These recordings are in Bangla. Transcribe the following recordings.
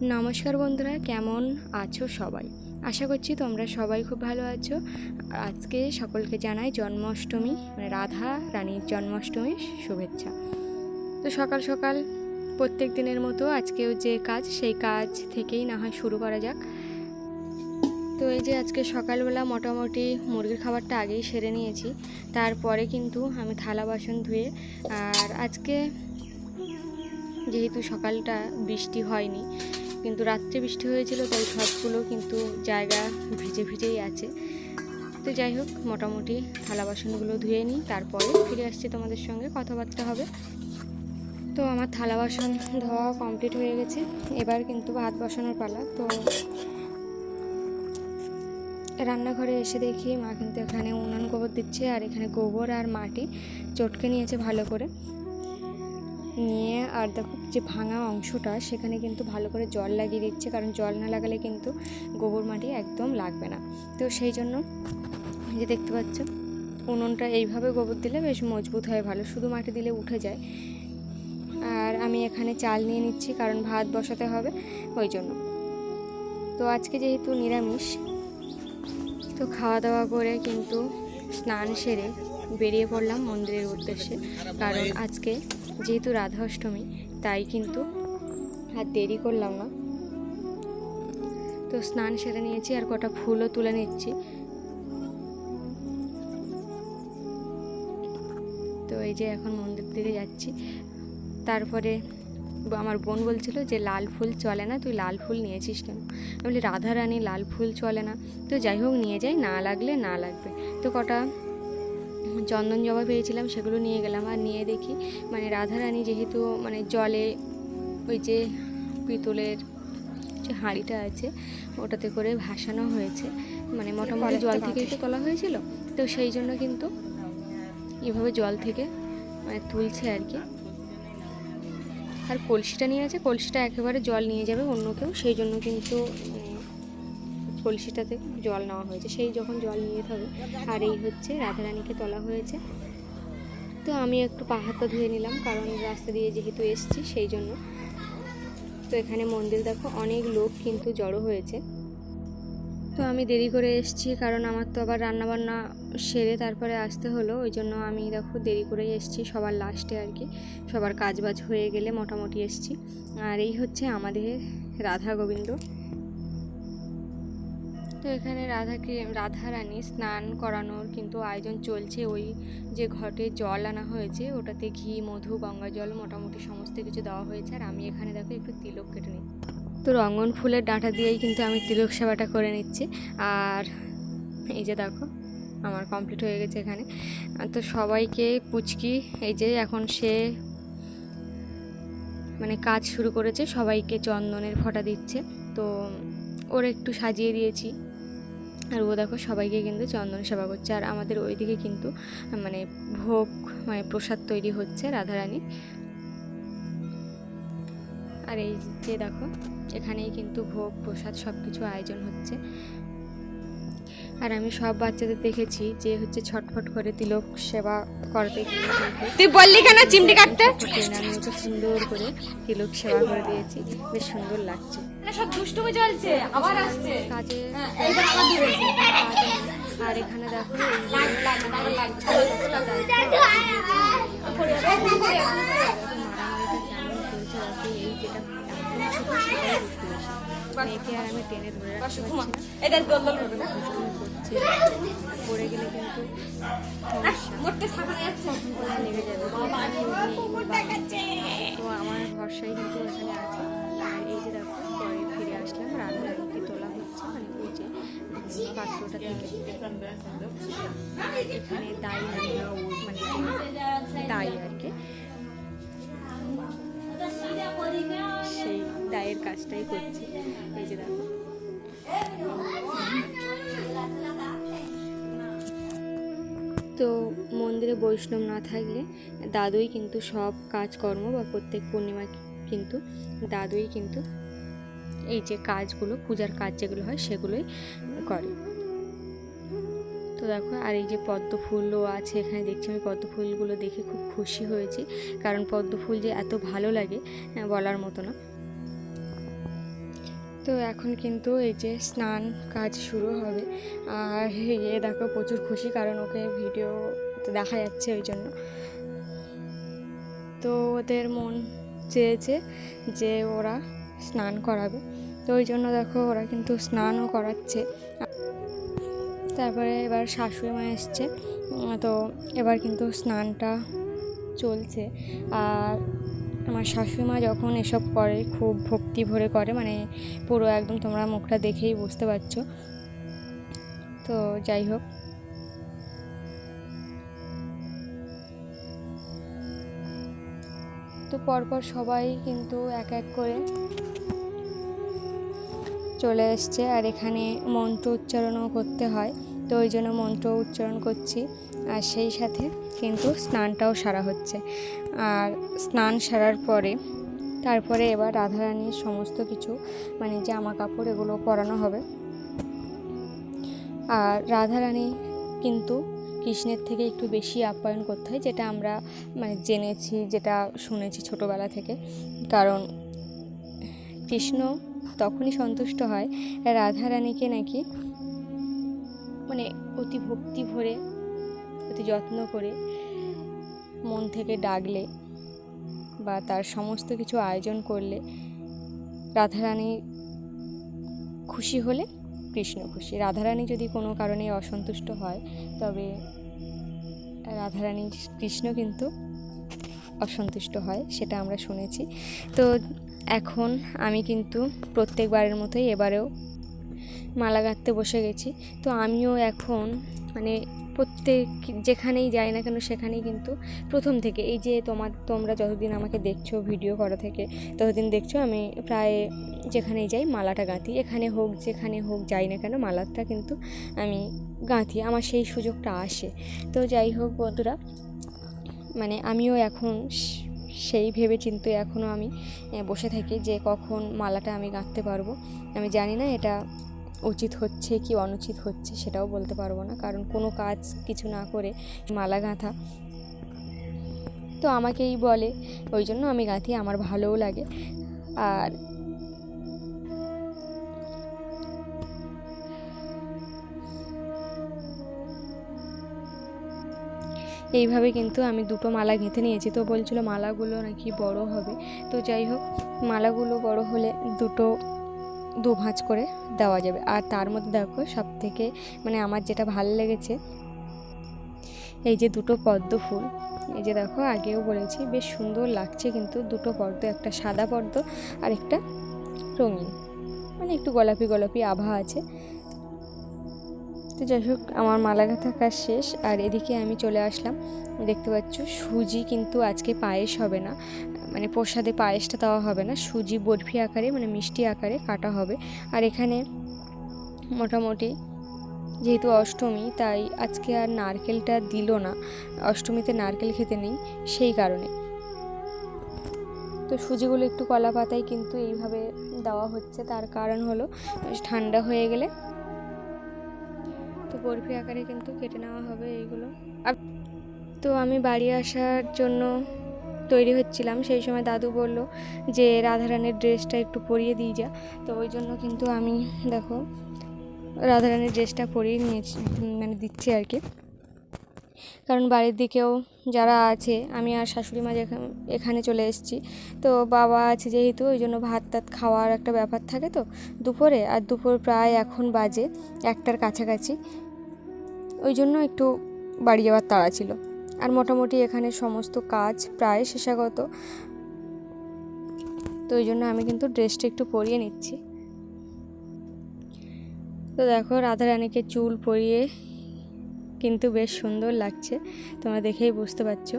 নমস্কার বন্ধুরা, কেমন আছো সবাই? আশা করছি তোমরা সবাই খুব ভালো আছো। আজকে সকলকে জানাই জন্মাষ্টমী মানে রাধা রানীর জন্মাষ্টমীর শুভেচ্ছা। তো সকাল সকাল প্রত্যেক দিনের মতো আজকেও যে কাজ, সেই কাজ থেকেই না হয় শুরু করা যাক। তো এই যে আজকে সকালবেলা মোটামুটি মুরগির খাবারটা আগেই সেরে নিয়েছি, তারপরে কিন্তু আমি থালা বাসন ধুয়ে, আর আজকে যেহেতু সকালটা বৃষ্টি হয়নি কিন্তু রাত্রে বৃষ্টি হয়েছিল, তাই সবগুলো কিন্তু জায়গা ভিজে ভিজেই আছে। তো যাই হোক, মোটামুটি থালা বাসনগুলো ধুয়ে নিই, তারপরে ফিরে আসছি তোমাদের সঙ্গে, কথাবার্তা হবে। তো আমার থালা বাসন ধোয়া কমপ্লিট হয়ে গেছে, এবার কিন্তু ভাত বসানোর পালা। তো রান্নাঘরে এসে দেখি মা কিন্তু এখানে উনান গোবর দিচ্ছে, আর এখানে গোবর আর মাটি চটকে নিয়েছে ভালো করে। নিয়ে আর দেখো যে ভাঙা অংশটা, সেখানে কিন্তু ভালো করে জল লাগিয়ে দিচ্ছে। কারণ জল না লাগালে কিন্তু গোবর মাটি একদম লাগবে না। তো সেই জন্য যে দেখতে পাচ্ছ, উনুনটা এইভাবে গোবর দিলে বেশ মজবুত হয়, ভালো। শুধু মাটি দিলে উঠে যায়। আর আমি এখানে চাল নিয়ে নিচ্ছি, কারণ ভাত বসাতে হবে ওই জন্য। তো আজকে যেহেতু নিরামিষ, তো খাওয়া দাওয়া করে কিন্তু স্নান সেরে বেরিয়ে পড়লাম মন্দিরের উদ্দেশ্যে। কারণ আজকে যেহেতু রাধা অষ্টমী তাই কিন্তু আর দেরি করলাম না। তো স্নান সেরে নিয়েছি আর কটা ফুলও তুলে নিচ্ছি। তো এই যে এখন মন্দির দিকে যাচ্ছি। তারপরে আমার বোন বলছিল যে, লাল ফুল চলে না, তুই লাল ফুল নিয়েছিস কেন? আমি বলি রাধা রানী লাল ফুল চলে না। তো যাই হোক, নিয়ে যাই, না লাগলে না লাগবে। তো কটা চন্দন জবা পেয়েছিলাম সেগুলো নিয়ে গেলাম আর নিয়ে দেখি মানে রাধারানী যেহেতু মানে জলে ওই যে পিতলের যে হাঁড়িটা আছে ওটাতে করে ভাসানো হয়েছে মানে মোটামুটি জল থেকেই তো তোলা হয়েছিল তো সেই জন্য কিন্তু এভাবে জল থেকে মানে তুলছে আর কি। আর কলসিটা নিয়ে আছে কলসিটা একেবারে জল নিয়ে যাবে অন্য কেউ সেই জন্য কিন্তু কলসিটাতে জল নেওয়া হয়েছে। সেই যখন জল নিয়ে যেতে আর এই হচ্ছে রাধারানীকে তোলা হয়েছে। তো আমি একটু পা হাতটা ধুয়ে নিলাম, কারণ রাস্তা দিয়ে যেহেতু এসছি, সেই জন্য। তো এখানে মন্দির দেখো, অনেক লোক কিন্তু জড়ো হয়েছে। তো আমি দেরি করে এসেছি, কারণ আমার তো আবার রান্নাবান্না সেরে তারপরে আসতে হলো। ওই জন্য আমি দেখো দেরি করেই এসেছি, সবার লাস্টে আর কি। সবার কাজ বাজ হয়ে গেলে মোটামুটি এসেছি। আর এই হচ্ছে আমাদের রাধা গোবিন্দ। তো এখানে রাধাকে রাধা রানী স্নান করানোর কিন্তু আয়োজন চলছে। ওই যে ঘটে জল আনা হয়েছে, ওটাতে ঘি, মধু, গঙ্গা জল মোটামুটি সমস্ত কিছু দেওয়া হয়েছে। আর আমি এখানে দেখো একটু তিলক কেটে নিই তো রঙ্গন ফুলের ডাঁটা দিয়েই কিন্তু আমি তিলক সেবাটা করে নিচ্ছি। আর এই যে দেখো, আমার কমপ্লিট হয়ে গেছে এখানে। তো সবাইকে পুচকি, এই যে এখন সে মানে কাজ শুরু করেছে, সবাইকে চন্দনের ফটা দিচ্ছে। তো ওর একটু সাজিয়ে দিয়েছি। আর ও দেখো সবাইকে কিন্তু চন্দন সেবা করছে। আর আমাদের ওইদিকে কিন্তু মানে ভোগ মানে প্রসাদ তৈরি হচ্ছে রাধারানী। আর এই যে দেখো, এখানেই কিন্তু ভোগ, প্রসাদ সব কিছু আয়োজন হচ্ছে। আর আমি সব বাচ্চাদের দেখেছি যে হচ্ছে ছটফট করে তিলক সেবা করতে তুই বললি কেন চিমটি কাটতে আমি ওকে সুন্দর করে তিলক সেবা করে দিয়েছি বেশ সুন্দর লাগছে সব দুষ্টুমি চলছে আবার আসছে কাজে হ্যাঁ, আর এখানে দেখো এই মেয়েকে আর আমি টেনে ধরে রাখতে পড়ে গেলে কিন্তু লেগে যাবে। তো আমার ভরসাই কিন্তু এখানে আছে। আর এই যে দেখো পরে ফিরে আসলাম রাধা রানীকে তোলা হচ্ছে মানে ওই যে পাত্রটা থেকে। এখানে দাই মানে যে দাই আর কি। দায়ের কাজটাই করছি। এই যে দেখো। তো মন্দিরে বৈষ্ণব না থাকলে দাদুই কিন্তু সব কাজকর্ম বা প্রত্যেক পূর্ণিমা কিন্তু দাদুই কিন্তু এই যে কাজগুলো, পূজার কাজ যেগুলো হয় সেগুলোই করে। তো দেখো, আর এই যে পদ্ম ফুলও আছে এখানে দেখছি আমি, পদ্ম ফুলগুলো দেখে খুব খুশি হয়েছি। কারণ পদ্ম ফুল যে এত ভালো লাগে বলার মতো না। তো এখন কিন্তু এই যে স্নান কাজ শুরু হবে। আর এ দেখো প্রচুর খুশি কারণ ওকে ভিডিও তো দেখা যাচ্ছে ওই জন্য। তো ওদের মন চেয়েছে যে ওরা স্নান করাবে। তো ওই জন্য দেখো ওরা কিন্তু স্নানও করাচ্ছে। তারপরে এবার শাশুড়ি মা এসছে। তো এবার কিন্তু স্নানটা চলছে। আর আমার শাশুড়ি মা যখন এসব করে, খুব ভক্তি ভরে করে মানে পুরো একদম তোমরা মুখটা দেখেই বুঝতে পারছ। তো যাই হোক। তো পরপর সবাই কিন্তু এক এক করে চলে এসছে, আর এখানে মন্ত্র উচ্চারণও করতে হয়। তো ওই জন্য মন্ত্র উচ্চারণ করছি, আর সেই সাথে কিন্তু স্নানটাও সারা হচ্ছে। আর স্নান সারার পরে, তারপরে এবার রাধারানীর সমস্ত কিছু মানে জামা কাপড় এগুলো পরানো হবে। আর রাধারানী কিন্তু কৃষ্ণের থেকে একটু বেশি আপ্যায়ন করতে হয়, যেটা আমরা মানে জেনেছি, যেটা শুনেছি ছোটোবেলা থেকে। কারণ কৃষ্ণ তখনই সন্তুষ্ট হয়, রাধারানীকে নাকি মানে অতি ভক্তি ভরে অতি যত্ন করে মন থেকে ডাকলে বা তার সমস্ত কিছু আয়োজন করলে রাধারানী খুশি হলে কৃষ্ণ খুশি। রাধারানী যদি কোনো কারণে অসন্তুষ্ট হয়, তবে রাধারানী কৃষ্ণ কিন্তু অসন্তুষ্ট হয়, সেটা আমরা শুনেছি। তো এখন আমি কিন্তু প্রত্যেকবারের মতোই এবারেও মালা গাঁথতে বসে গেছি। তো আমিও এখন মানে প্রত্যেক যেখানেই যাই না কেন সেখানেই কিন্তু প্রথম থেকে এই যে তোমার, তোমরা যতদিন আমাকে দেখছ ভিডিও করা থেকে, ততদিন দেখছ আমি প্রায় যেখানেই যাই মালাটা গাঁথি। এখানে হোক, যেখানে হোক, যাই না কেন মালাটা কিন্তু আমি গাঁথি। আমার সেই সুযোগটা আসে। তো যাই হোক বন্ধুরা মানে আমিও এখন সেই ভেবে চিন্তে এখনও আমি বসে থাকি যে কখন মালাটা আমি গাঁথতে পারব। আমি জানি না এটা উচিত হচ্ছে কি অনুচিত হচ্ছে সেটাও বলতে পারব না। কারণ কোনো কাজ কিছু না করে মালা গাঁথা। তো আমাকেই বলে, ওই জন্য আমি গাঁথি, আমার ভালোও লাগে। আর এইভাবে কিন্তু আমি দুটো মালা গেঁথে নিয়েছি। তো বলছিল মালাগুলো নাকি বড় হবে। তো যাই হোক, মালাগুলো বড় হলে দুটো দু ভাঁজ করে দেওয়া যাবে। আর তার মধ্যে দেখো সব থেকে মানে আমার যেটা ভালো লেগেছে, এই যে দুটো পদ্ম ফুল, এই যে দেখো আগেও বলেছি বেশ সুন্দর লাগছে কিন্তু দুটো পদ্ম, একটা সাদা পদ্ম আর একটা রঙিন। মানে একটু গোলাপি গোলাপি আভা আছে। তো যাই হোক, আমার মালা গাঁথা কাজ শেষ। আর এদিকে আমি চলে আসলাম। দেখতে পাচ্ছ সুজি কিন্তু আজকে পায়েস হবে না। মানে প্রসাদে পায়েসটা দেওয়া হবে না, সুজি, বরফি আকারে মানে মিষ্টি আকারে কাটা হবে। আর এখানে মোটামুটি যেহেতু অষ্টমী, তাই আজকে আর নারকেলটা দিল না। অষ্টমীতে নারকেল খেতে নেই, সেই কারণে। তো সুজিগুলো একটু কলা পাতায় কিন্তু এইভাবে দেওয়া হচ্ছে। তার কারণ হলো ঠান্ডা হয়ে গেলে। তো বরফি আকারে কিন্তু কেটে নেওয়া হবে এইগুলো। আর- তো আমি বাড়ি আসার জন্য তৈরি হচ্ছিলাম। সেই সময় দাদু বলল যে, রাধারানীর ড্রেসটা একটু পরিয়ে দিয়ে যা। তো ওই জন্য কিন্তু আমি, দেখো, রাধারানীর ড্রেসটা পরিয়ে নিয়েছি মানে দিচ্ছি আর কি। কারণ বাড়ির দিকেও যারা আছে, আমি আর শাশুড়ি মা এখানে চলে এসেছি। তো বাবা আছে যেহেতু, ওই জন্য ভাত টাত খাওয়ার একটা ব্যাপার থাকে তো দুপুরে। আর দুপুর প্রায় এখন বাজে, একটার কাছাকাছি। ওই জন্য একটু বাড়ি যাওয়ার তাড়া ছিল। আর মোটামুটি এখানে সমস্ত কাজ প্রায় শেষাগত। তো ওই জন্য আমি কিন্তু ড্রেসটা একটু পরিয়ে নিচ্ছি। তো দেখো রাধা রাধারানীকে চুল পরিয়ে কিন্তু বেশ সুন্দর লাগছে, তোমরা দেখেই বুঝতে পারছ।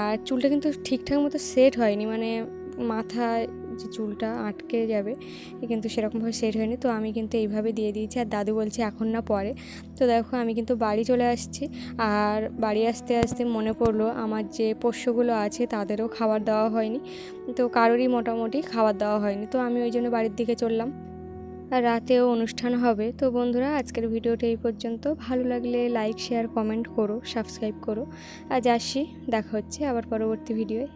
আর চুলটা কিন্তু ঠিকঠাক মতো সেট হয়নি মানে মাথায় যে চুলটা আটকে যাবে। কিন্তু সেরকমভাবে সেট হয়নি। তো আমি কিন্তু এইভাবে দিয়ে দিয়েছি। আর দাদু বলছে এখন না পরে। তো দেখো আমি কিন্তু বাড়ি চলে আসছি। আর বাড়ি আসতে আসতে মনে পড়ল আমার যে পোষ্যগুলো আছে তাদেরও খাবার দেওয়া হয়নি। তো কারোরই মোটামুটি খাবার দেওয়া হয়নি। তো আমি ওই জন্য বাড়ির দিকে চললাম। আর রাতেও অনুষ্ঠান হবে। তো বন্ধুরা, আজকের ভিডিওটা এই পর্যন্ত। ভালো লাগলে লাইক শেয়ার কমেন্ট করো সাবস্ক্রাইব করো। আজ আসি। দেখা হচ্ছে আবার পরবর্তী ভিডিওয়